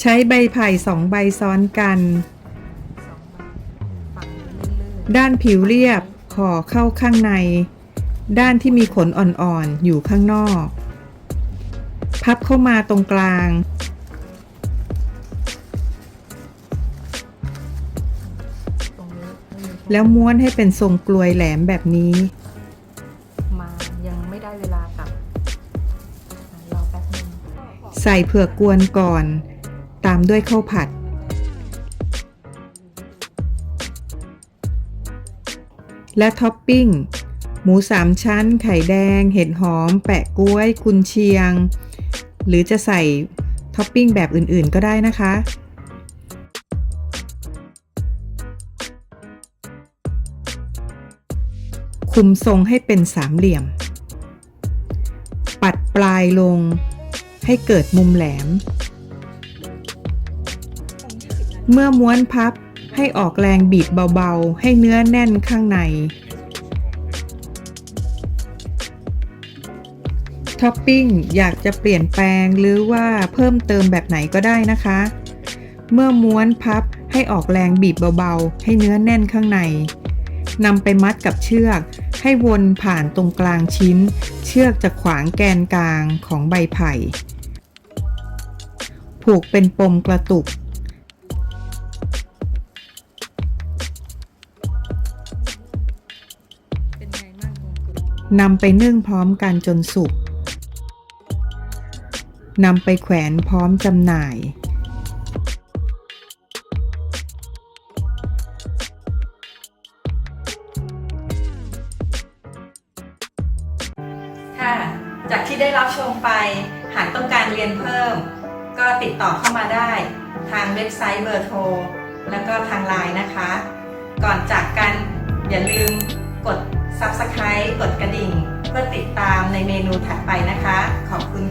ใช้ใบไผ่สองใบซ้อนกันฝั่งนี้ลื่นด้านผิวเรียบขอเข้าข้างใน ด้านที่มีขนอ่อนๆ อยู่ข้างนอก พับเข้ามาตรงกลางๆตรงนี้ไม่มีแล้วม้วนให้เป็นทรงกลวยแหลมแบบนี้ มายังไม่ได้เวลากลับอะรอแป๊บนึง ใส่เผือกกวนก่อน ตามด้วยข้าวผัด และท็อปปิ้ง หมูสามชั้น ไข่แดง เห็ดหอม แปะกล้วย กุนเชียง หรือจะใส่ท็อปปิ้งแบบอื่นๆก็ได้นะคะคุมทรงให้เป็นสามเหลี่ยม ปัดปลายลงให้เกิดมุมแหลม เมื่อม้วนพับให้ออกแรงบีบเบาๆ ให้เนื้อแน่นข้างใน ท็อปปิ้งอยากจะเปลี่ยนแปลงหรือว่าเพิ่มเติมแบบไหนก็ได้นะคะ เมื่อม้วนพับให้ออกแรงบีบเบาๆ ให้เนื้อแน่นข้างในนำไปมัดกับเชือก ให้วนผ่านตรงกลางชิ้น เชือกจะขวางแกนกลางของใบไผ่ ผูกเป็นปมกระตุก นำไปนึ่งพร้อมกันจนสุกนำไปแขวนพร้อมจำหน่าย ค่ะ จากที่ได้รับชมไป หากต้องการเรียนเพิ่ม ก็ติดต่อเข้ามาได้ ทางเว็บไซต์เบอร์โทร แล้วก็ทางไลน์นะคะ ก่อนจากกันอย่าลืม Subscribe กดกระดิ่ง เพื่อติดตามในเมนูถัดไปนะคะ ขอบคุณ